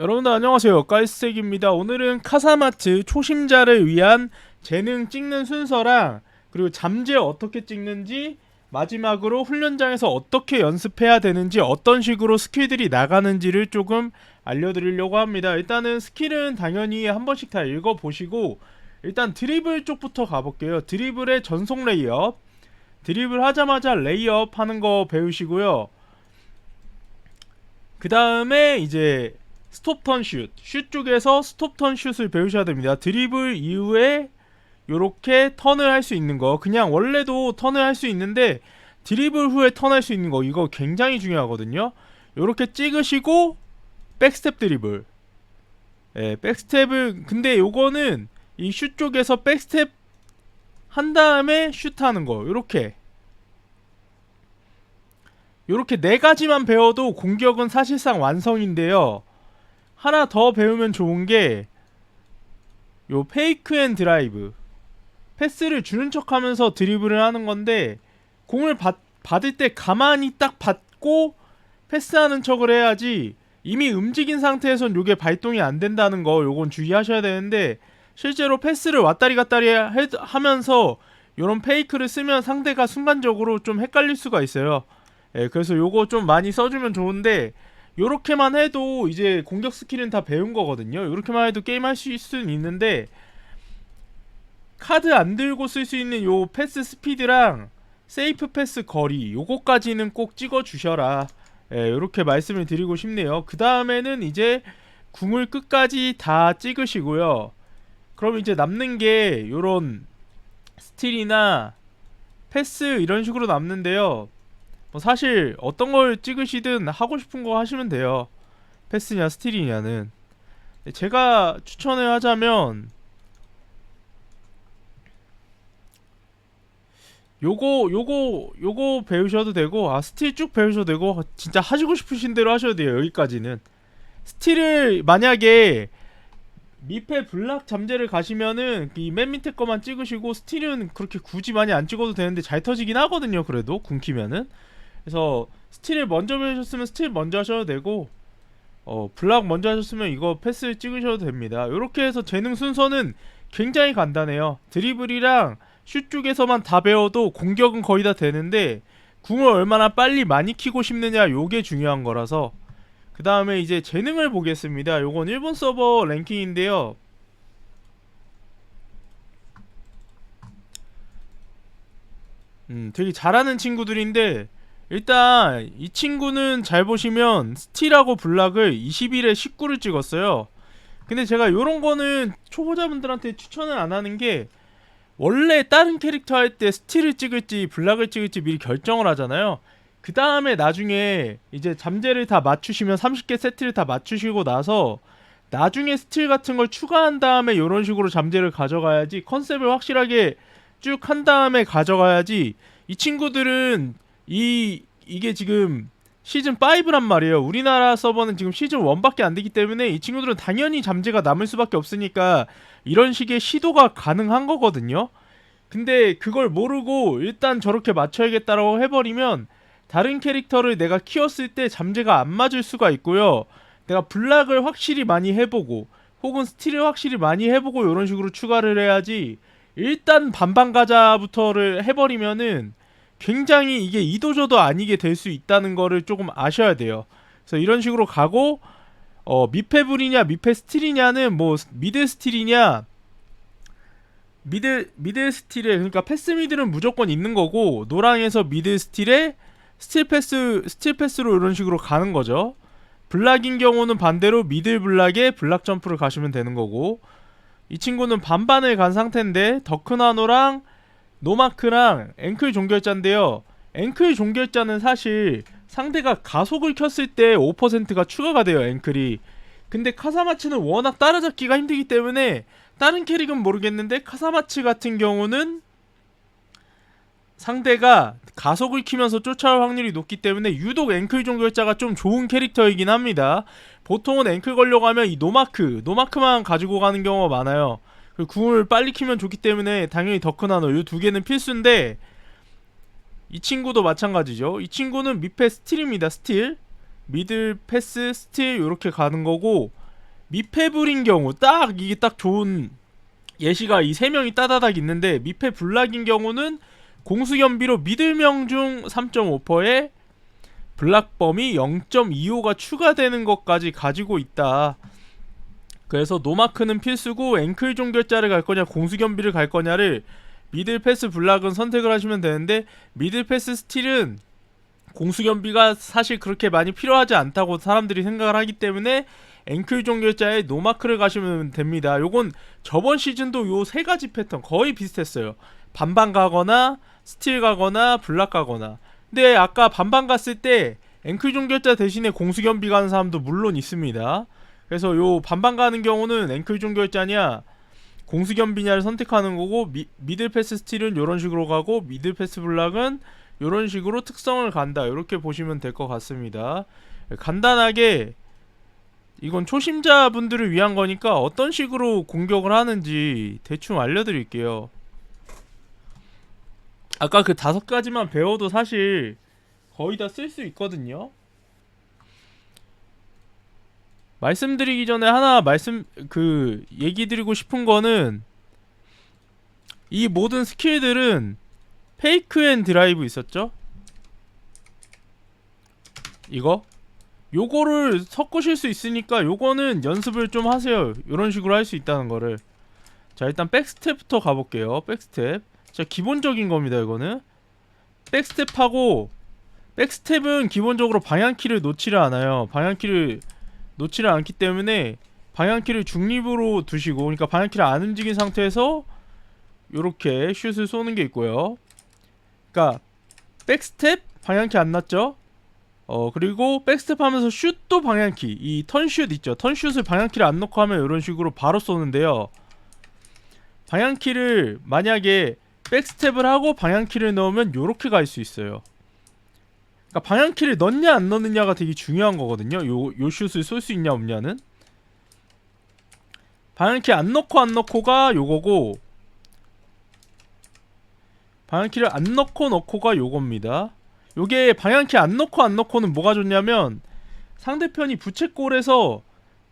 여러분들 안녕하세요. 깔스색입니다. 오늘은 카사마트 초심자를 위한 재능 찍는 순서랑 그리고 잠재 어떻게 찍는지 마지막으로 훈련장에서 어떻게 연습해야 되는지 어떤 식으로 스킬들이 나가는지를 조금 알려드리려고 합니다. 일단은 스킬은 당연히 한 번씩 다 읽어보시고 일단 드리블 쪽부터 가볼게요. 드리블의 전속 레이업. 드리블 하자마자 레이업 하는 거 배우시고요. 그 다음에 이제 스톱턴 슛. 슛 쪽에서 스톱턴 슛을 배우셔야 됩니다. 드리블 이후에 요렇게 턴을 할 수 있는 거. 그냥 원래도 턴을 할 수 있는데 드리블 후에 턴할 수 있는 거. 이거 굉장히 중요하거든요. 요렇게 찍으시고 백스텝 드리블. 예, 백스텝을 근데 요거는 이 슛 쪽에서 백스텝 한 다음에 슛 하는 거. 요렇게 요렇게 네 가지만 배워도 공격은 사실상 완성인데요. 하나 더 배우면 좋은 게 요 페이크 앤 드라이브. 패스를 주는 척 하면서 드리블을 하는 건데 공을 받, 받을 때 가만히 딱 받고 패스하는 척을 해야지 이미 움직인 상태에선 요게 발동이 안 된다는 거 요건 주의하셔야 되는데 실제로 패스를 왔다리 갔다리 해- 하면서 요런 페이크를 쓰면 상대가 순간적으로 좀 헷갈릴 수가 있어요. 예, 그래서 요거 좀 많이 써주면 좋은데 요렇게만 해도 이제 공격 스킬은 다 배운 거거든요. 요렇게만 해도 게임 할 수는 있는데 카드 안 들고 쓸 수 있는 요 패스 스피드랑 세이프 패스 거리 요거까지는 꼭 찍어 주셔라. 예, 요렇게 말씀을 드리고 싶네요. 그 다음에는 이제 궁을 끝까지 다 찍으시고요. 그럼 이제 남는 게 요런 스틸이나 패스 이런 식으로 남는데요. 뭐 사실 어떤 걸 찍으시든 하고 싶은 거 하시면 돼요. 패스냐 스틸이냐는. 제가 추천을 하자면 요거 요거 요거 배우셔도 되고 아 스틸 쭉 배우셔도 되고 진짜 하시고 싶으신 대로 하셔도 돼요 여기까지는. 스틸을 만약에 미패 블락 잠재를 가시면은 이 맨 밑에 거만 찍으시고 스틸은 그렇게 굳이 많이 안 찍어도 되는데 잘 터지긴 하거든요 그래도. 궁키면은 그래서 스틸을 먼저 배우셨으면 스틸 먼저 하셔도 되고 어 블락 먼저 하셨으면 이거 패스 찍으셔도 됩니다. 이렇게 해서 재능 순서는 굉장히 간단해요. 드리블이랑 슛 쪽에서만 다 배워도 공격은 거의 다 되는데 궁을 얼마나 빨리 많이 키고 싶느냐 요게 중요한 거라서. 그 다음에 이제 재능을 보겠습니다. 요건 일본 서버 랭킹인데요. 음 되게 잘하는 친구들인데 일단 이 친구는 잘 보시면 스틸하고 블락을 21에 19를 찍었어요. 근데 제가 요런 거는 초보자분들한테 추천을 안 하는 게 원래 다른 캐릭터 할 때 스틸을 찍을지 블락을 찍을지 미리 결정을 하잖아요. 그 다음에 나중에 이제 잠재를 다 맞추시면 30개 세트를 다 맞추시고 나서 나중에 스틸 같은 걸 추가한 다음에 요런 식으로 잠재를 가져가야지 컨셉을 확실하게 쭉 한 다음에 가져가야지 이 친구들은 이 이게 지금 시즌 5란 말이에요. 우리나라 서버는 지금 시즌 1밖에 안 되기 때문에 이 친구들은 당연히 잠재가 남을 수밖에 없으니까 이런 식의 시도가 가능한 거거든요. 근데 그걸 모르고 일단 저렇게 맞춰야겠다라고 해버리면 다른 캐릭터를 내가 키웠을 때 잠재가 안 맞을 수가 있고요. 내가 블락을 확실히 많이 해보고 혹은 스틸을 확실히 많이 해보고 이런 식으로 추가를 해야지 일단 반반 가자부터를 해버리면은 굉장히 이게 이도저도 아니게 될 수 있다는 거를 조금 아셔야 돼요. 그래서 이런 식으로 가고 어 미패불이냐 미패 스틸이냐는 뭐 미드 스틸이냐 미드 미드 스틸에 그러니까 패스 미드는 무조건 있는 거고 노랑에서 미드 스틸에 스틸 패스 스틸 패스로 이런 식으로 가는 거죠. 블락인 경우는 반대로 미들 블락에 블락 점프를 가시면 되는 거고 이 친구는 반반을 간 상태인데 더크나노랑 노마크랑 앵클 종결자인데요. 앵클 종결자는 사실 상대가 가속을 켰을 때 5%가 추가가 돼요, 앵클이. 근데 카사마츠는 워낙 따라잡기가 힘들기 때문에 다른 캐릭은 모르겠는데 카사마츠 같은 경우는 상대가 가속을 키면서 쫓아올 확률이 높기 때문에 유독 앵클 종결자가 좀 좋은 캐릭터이긴 합니다. 보통은 앵클 걸려고 하면 이 노마크, 노마크만 가지고 가는 경우가 많아요. 그 궁을 빨리 키면 좋기 때문에 당연히 더크나노 이 두 개는 필수인데 이 친구도 마찬가지죠. 이 친구는 미패 스틸입니다. 스틸 미들 패스 스틸 이렇게 가는 거고 미패불인 경우 딱 이게 딱 좋은 예시가 이 세 명이 따다닥 있는데 미패 블락인 경우는 공수연비로 미들명 중 3.5%에 블락범이 0.25가 추가되는 것까지 가지고 있다. 그래서 노마크는 필수고 앵클 종결자를 갈 거냐 공수견비를 갈 거냐를 미들 패스 블락은 선택을 하시면 되는데 미들 패스 스틸은 공수견비가 사실 그렇게 많이 필요하지 않다고 사람들이 생각을 하기 때문에 앵클 종결자에 노마크를 가시면 됩니다. 요건 저번 시즌도 요 세 가지 패턴 거의 비슷했어요. 반반 가거나 스틸 가거나 블락 가거나. 근데 아까 반반 갔을 때 앵클 종결자 대신에 공수견비 가는 사람도 물론 있습니다. 그래서 요 반반 가는 경우는 앵클 종결자냐 공수견비냐를 선택하는 거고 미, 미들 패스 스틸은 요런 식으로 가고 미들 패스 블락은 요런 식으로 특성을 간다. 이렇게 보시면 될 것 같습니다. 간단하게 이건 초심자분들을 위한 거니까 어떤 식으로 공격을 하는지 대충 알려드릴게요. 아까 그 다섯 가지만 배워도 사실 거의 다 쓸 수 있거든요. 말씀드리기 전에 하나 말씀 그 얘기 드리고 싶은 거는 이 모든 스킬들은 페이크 앤 드라이브 있었죠? 이거 요거를 섞으실 수 있으니까 요거는 연습을 좀 하세요. 요런 식으로 할 수 있다는 거를. 자, 일단 백스텝부터 가볼게요. 백스텝. 자, 기본적인 겁니다, 이거는. 백스텝하고 백스텝은 기본적으로 방향키를 놓지를 않아요. 방향키를 놓지를 않기 때문에 방향키를 중립으로 두시고 그러니까 방향키를 안 움직인 상태에서 요렇게 슛을 쏘는 게 있고요. 그러니까 백스텝 방향키 안 났죠? 어 그리고 백스텝 하면서 슛도 방향키 이 턴슛 있죠 턴슛을 방향키를 안 넣고 하면 이런 식으로 바로 쏘는데요 방향키를 만약에 백스텝을 하고 방향키를 넣으면 요렇게 갈 수 있어요 그러니까 방향키를 넣냐 안 넣느냐가 되게 중요한 거거든요. 요, 요 슛을 쏠 수 있냐 없냐는. 방향키 안 넣고 안 넣고가 요거고 방향키를 안 넣고 넣고가 요겁니다. 요게 방향키 안 넣고 안 넣고는 뭐가 좋냐면 상대편이 부채꼴에서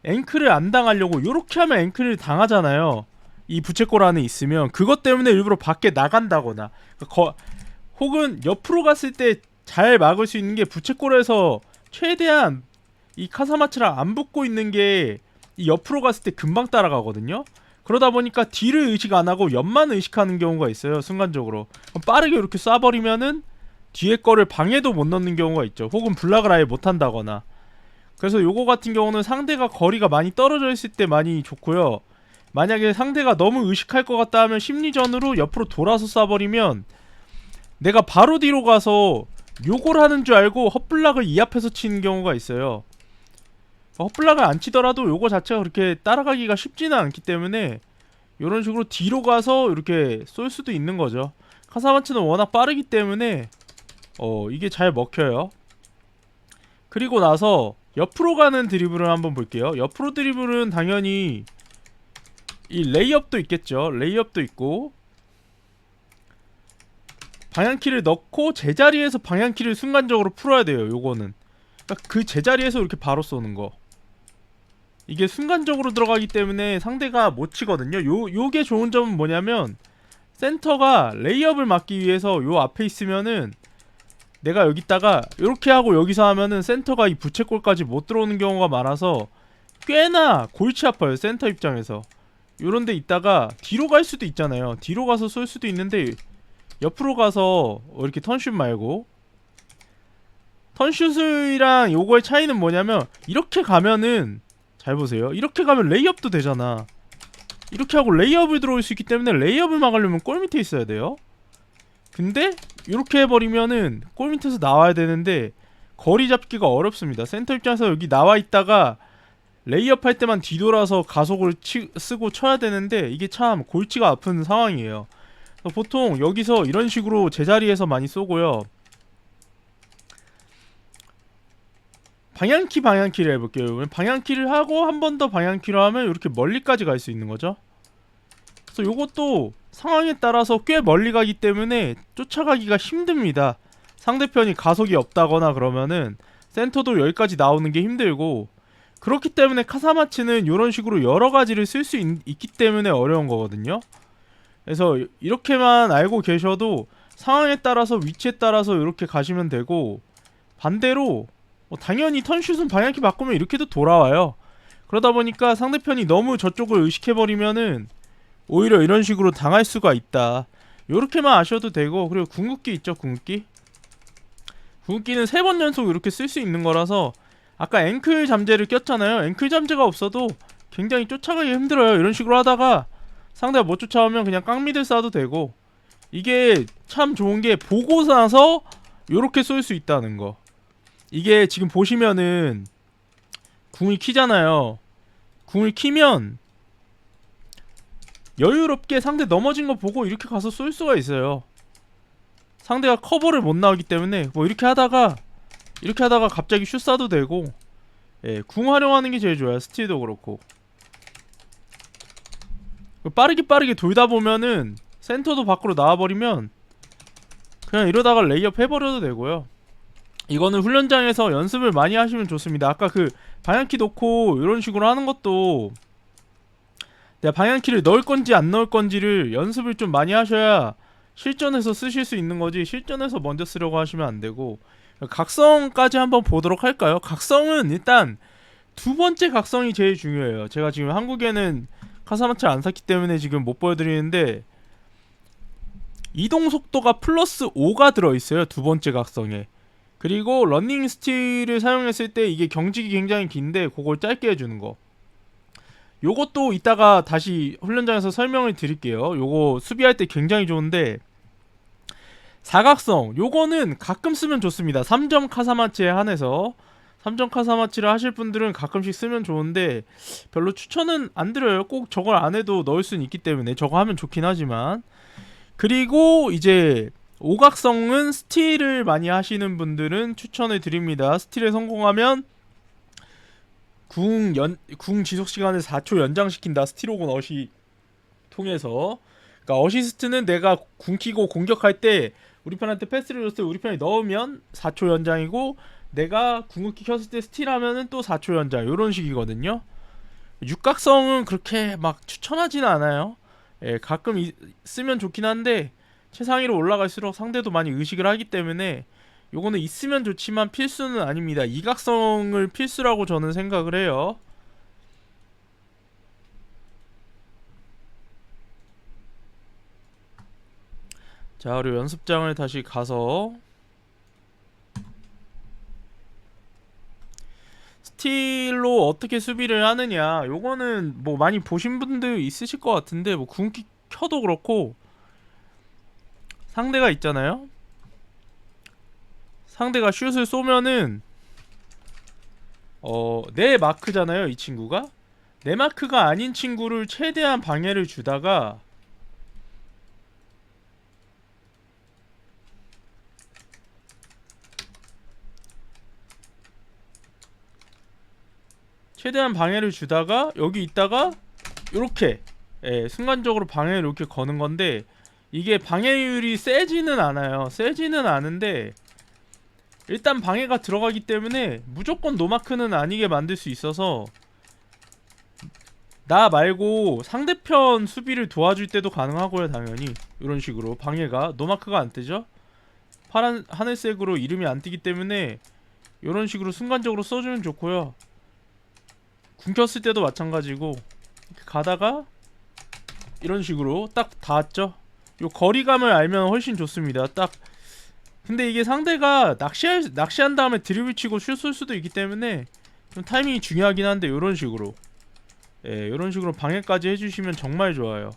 앵클을 안 당하려고 요렇게 하면 앵클을 당하잖아요. 이 부채꼴 안에 있으면. 그것 때문에 일부러 밖에 나간다거나. 거, 혹은 옆으로 갔을 때 잘 막을 수 있는 게 부채꼴에서 최대한 이 카사마츠랑 안 붙고 있는 게 이 옆으로 갔을 때 금방 따라가거든요 그러다 보니까 뒤를 의식 안 하고 옆만 의식하는 경우가 있어요 순간적으로 빠르게 이렇게 쏴버리면은 뒤에 거를 방해도 못 넣는 경우가 있죠. 혹은 블락을 아예 못 한다거나. 그래서 요거 같은 경우는 상대가 거리가 많이 떨어져 있을 때 많이 좋고요. 만약에 상대가 너무 의식할 것 같다 하면 심리전으로 옆으로 돌아서 쏴버리면 내가 바로 뒤로 가서 요걸 하는 줄 알고 헛블락을 이 앞에서 치는 경우가 있어요. 헛블락을 안 치더라도 요거 자체가 그렇게 따라가기가 쉽지는 않기 때문에 이런 식으로 뒤로 가서 이렇게 쏠 수도 있는 거죠. 카사마츠는 워낙 빠르기 때문에 어 이게 잘 먹혀요 그리고 나서 옆으로 가는 드리블을 한번 볼게요 옆으로 드리블은 당연히 이 레이업도 있겠죠 레이업도 있고 방향키를 넣고 제자리에서 방향키를 순간적으로 풀어야 돼요 요거는. 그러니까 그 제자리에서 이렇게 바로 쏘는 거. 이게 순간적으로 들어가기 때문에 상대가 못 치거든요. 요, 요게 좋은 점은 뭐냐면 센터가 레이업을 막기 위해서 요 앞에 있으면은 내가 여기다가 이렇게 하고 여기서 하면은 센터가 이 부채꼴까지 못 들어오는 경우가 많아서 꽤나 골치 아파요 센터 입장에서. 요런데 있다가 뒤로 갈 수도 있잖아요. 뒤로 가서 쏠 수도 있는데 옆으로 가서 어, 이렇게 턴슛 말고 턴슛이랑 요거의 차이는 뭐냐면 이렇게 가면은 잘 보세요 이렇게 가면 레이업도 되잖아 이렇게 하고 레이업을 들어올 수 있기 때문에 레이업을 막으려면 골 밑에 있어야 돼요 근데 이렇게 해버리면은 골 밑에서 나와야 되는데 거리 잡기가 어렵습니다. 센터 입장에서 여기 나와 있다가 레이업 할 때만 뒤돌아서 가속을 치, 쓰고 쳐야 되는데 이게 참 골치가 아픈 상황이에요. 보통 여기서 이런 식으로 제자리에서 많이 쏘고요. 방향키 방향키를 해볼게요. 방향키를 하고 한 번 더 방향키로 하면 이렇게 멀리까지 갈 수 있는 거죠. 그래서 요것도 상황에 따라서 꽤 멀리 가기 때문에 쫓아가기가 힘듭니다. 상대편이 가속이 없다거나 그러면은 센터도 여기까지 나오는 게 힘들고 그렇기 때문에 카사마치는 이런 식으로 여러 가지를 쓸 수 있기 때문에 어려운 거거든요. 그래서 이렇게만 알고 계셔도 상황에 따라서 위치에 따라서 이렇게 가시면 되고 반대로 뭐 당연히 턴슛은 방향키 바꾸면 이렇게도 돌아와요. 그러다 보니까 상대편이 너무 저쪽을 의식해버리면은 오히려 이런 식으로 당할 수가 있다. 요렇게만 아셔도 되고 그리고 궁극기 있죠 궁극기 궁극기는 세 번 연속 이렇게 쓸 수 있는 거라서 아까 앵클 잠재를 꼈잖아요 앵클 잠재가 없어도 굉장히 쫓아가기 힘들어요 이런 식으로 하다가 상대가 못 쫓아오면 그냥 깡미들 쏴도 되고 이게 참 좋은 게 보고 나서 요렇게 쏠 수 있다는 거 이게 지금 보시면은 궁을 키잖아요 궁을 키면 여유롭게 상대 넘어진 거 보고 이렇게 가서 쏠 수가 있어요. 상대가 커버를 못 나오기 때문에 뭐 이렇게 하다가 이렇게 하다가 갑자기 슛 쏴도 되고 예, 궁 활용하는 게 제일 좋아요. 스틸도 그렇고 빠르게 빠르게 돌다 보면은 센터도 밖으로 나와버리면 그냥 이러다가 레이업 해버려도 되고요. 이거는 훈련장에서 연습을 많이 하시면 좋습니다. 아까 그 방향키 놓고 이런 식으로 하는 것도 내가 방향키를 넣을 건지 안 넣을 건지를 연습을 좀 많이 하셔야 실전에서 쓰실 수 있는 거지 실전에서 먼저 쓰려고 하시면 안 되고 각성까지 한번 보도록 할까요? 각성은 일단 두 번째 각성이 제일 중요해요. 제가 지금 한국에는 카사마치를 안 샀기 때문에 지금 못 보여드리는데 이동 속도가 플러스 5가 들어있어요. 두 번째 각성에. 그리고 런닝 스틸을 사용했을 때 이게 경직이 굉장히 긴데 그걸 짧게 해주는 거. 요것도 이따가 다시 훈련장에서 설명을 드릴게요. 요거 수비할 때 굉장히 좋은데 사각성 요거는 가끔 쓰면 좋습니다. 3점 카사마치에 한해서 3점 카사마치를 하실 분들은 가끔씩 쓰면 좋은데 별로 추천은 안 드려요. 꼭 저걸 안 해도 넣을 수는 있기 때문에 저거 하면 좋긴 하지만 그리고 이제 오각성은 스틸을 많이 하시는 분들은 추천을 드립니다. 스틸에 성공하면 궁, 연, 궁 지속 시간을 4초 연장시킨다. 스티로곤 어시 통해서. 그러니까 어시스트는 내가 궁 키고 공격할 때 우리 편한테 패스를 줬을 때 우리 편이 넣으면 4초 연장이고 내가 궁극기 켰을 때 스틸하면은 또 4초 연장 이런 식이거든요. 육각성은 그렇게 막 추천하지는 않아요. 예, 가끔 이, 쓰면 좋긴 한데 최상위로 올라갈수록 상대도 많이 의식을 하기 때문에 요거는 있으면 좋지만 필수는 아닙니다. 이각성을 필수라고 저는 생각을 해요. 자, 그리고 연습장을 다시 가서 스틸로 어떻게 수비를 하느냐 요거는 뭐 많이 보신 분들 있으실 것 같은데 뭐 궁기 켜도 그렇고 상대가 있잖아요 상대가 슛을 쏘면은 어, 내 마크잖아요, 이 친구가. 내 마크가 아닌 친구를 최대한 방해를 주다가 최대한 방해를 주다가 여기 있다가 이렇게 예, 순간적으로 방해를 이렇게 거는 건데 이게 방해율이 세지는 않아요. 세지는 않은데 일단 방해가 들어가기 때문에 무조건 노마크는 아니게 만들 수 있어서 나 말고 상대편 수비를 도와줄 때도 가능하고요 당연히. 이런 식으로 방해가 노마크가 안 뜨죠? 파란 하늘색으로 이름이 안 뜨기 때문에 이런 식으로 순간적으로 써주면 좋고요 궁켰을 때도 마찬가지고 가다가 이런 식으로 딱 닿았죠 요 거리감을 알면 훨씬 좋습니다 딱 근데 이게 상대가 낚시할, 낚시한 다음에 드리블 치고 슛 쏠 수도 있기 때문에 좀 타이밍이 중요하긴 한데 이런 식으로 예, 이런 식으로 방해까지 해주시면 정말 좋아요.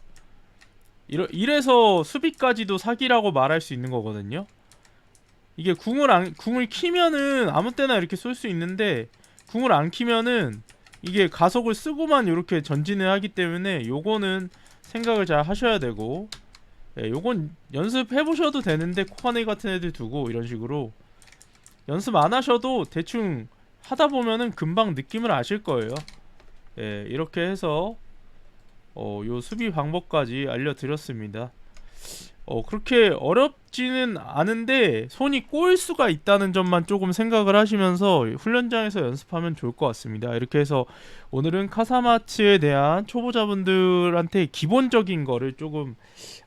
이러, 이래서 수비까지도 사기라고 말할 수 있는 거거든요. 이게 궁을 안 궁을 키면은 아무 때나 이렇게 쏠 수 있는데 궁을 안 키면은 이게 가속을 쓰고만 이렇게 전진을 하기 때문에 요거는 생각을 잘 하셔야 되고 예, 요건 연습해 보셔도 되는데 코카네 같은 애들 두고 이런 식으로 연습 안 하셔도 대충 하다 보면은 금방 느낌을 아실 거예요. 예, 이렇게 해서 어, 요 수비 방법까지 알려드렸습니다. 어, 그렇게 어렵지는 않은데 손이 꼬일 수가 있다는 점만 조금 생각을 하시면서 훈련장에서 연습하면 좋을 것 같습니다. 이렇게 해서 오늘은 카사마츠에 대한 초보자분들한테 기본적인 거를 조금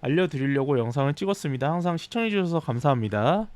알려드리려고 영상을 찍었습니다. 항상 시청해주셔서 감사합니다.